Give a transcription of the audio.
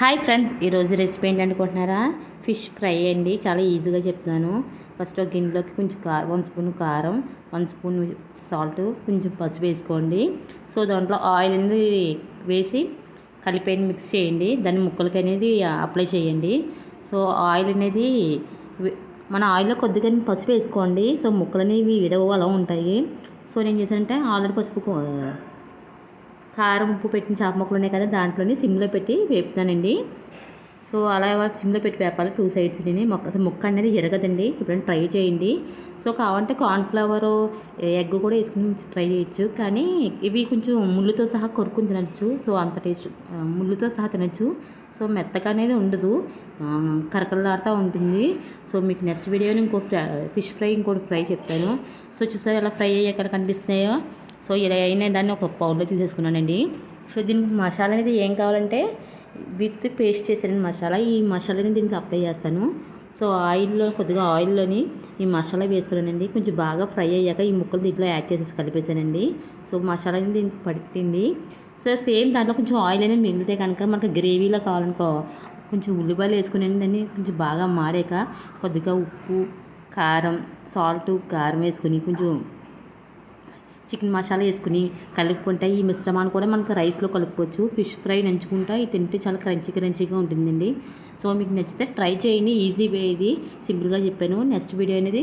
Hi friends ఈరోజు recipe ఏంటనుకుంటున్నారా? Fish fry అండి చాలా ఈజీగా చెప్తున్నాను. ఫస్ట్ ఒక గిన్నెలోకి కొంచెం కా వన్ స్పూన్ కారం వన్ స్పూన్ సాల్ట్ కొంచెం పసుపు వేసుకోండి. సో దాంట్లో ఆయిల్ అనేది వేసి కలిపేయండి మిక్స్ చేయండి. దాన్ని ముక్కలకి అనేది అప్లై చేయండి. సో ఆయిల్ అనేది మన ఆయిల్లో కొద్దిగా పసుపు వేసుకోండి. సో ముక్కలు అనేవి విడవ అలా ఉంటాయి. సో నేను చేశానంటే ఆల్రెడీ పసుపు కారం ఉప్పు పెట్టిన చేప ముక్కలు ఉన్నాయి కదా దాంట్లోనే సిమ్లో పెట్టి వేపుతానండి. సో అలాగా సిమ్లో పెట్టి వేపాలి. టూ సైడ్స్ మొక్క ముక్క అనేది ఎరగదండి. ఎప్పుడైనా ట్రై చేయండి. సో కావాలంటే కార్న్ఫ్లవర్ ఎగ్ కూడా వేసుకుని ట్రై చేయొచ్చు. కానీ ఇవి కొంచెం ముళ్ళుతో సహా కొరుకుని తినచ్చు. సో అంత టేస్ట్ ముళ్ళుతో సహా తినచ్చు. సో మెత్తగా అనేది ఉండదు. కరకరలాడుతూ ఉంటుంది. సో మీకు నెక్స్ట్ వీడియోని ఇంకో ఫిష్ ఫ్రై ఇంకోటి ఫ్రై చెప్తాను. సో చూసారు ఎలా ఫ్రై అయ్యాక కనిపిస్తున్నాయో? సో ఇలా అయిన దాన్ని ఒక పౌడర్ తీసేసుకున్నానండి. సో దీనికి మసాలా అనేది ఏం కావాలంటే విత్ పేస్ట్ చేసాను మసాలా. ఈ మసాలాని దీనికి అప్లై చేస్తాను. సో ఆయిల్లో కొద్దిగా ఆయిల్లోని ఈ మసాలా వేసుకున్నానండి. కొంచెం బాగా ఫ్రై అయ్యాక ఈ ముక్కలు దీంట్లో యాడ్ చేసేసి కలిపేసానండి సో మసాలా అనేది దీనికి పట్టింది. సో సేమ్ దాంట్లో కొంచెం ఆయిల్ అనేది మిగిలితే కనుక మనకు గ్రేవీలో కావాలనుకో కొంచెం ఉల్లిపాయలు వేసుకుని దాన్ని కొంచెం బాగా మాడాక కొద్దిగా ఉప్పు కారం సాల్ట్ కారం వేసుకుని కొంచెం చికెన్ మసాలా వేసుకుని కలుపుకుంటే ఈ మిశ్రమాన్ని కూడా మనకు రైస్లో కలుపుకోవచ్చు. ఫిష్ ఫ్రై నంచుకుంటా ఇది తింటే చాలా క్రంచీ క్రంచీగా ఉంటుందండి. సో మీకు నచ్చితే ట్రై చేయండి. ఈజీ వే ఇది. సింపుల్గా చెప్పాను. నెక్స్ట్ వీడియో అనేది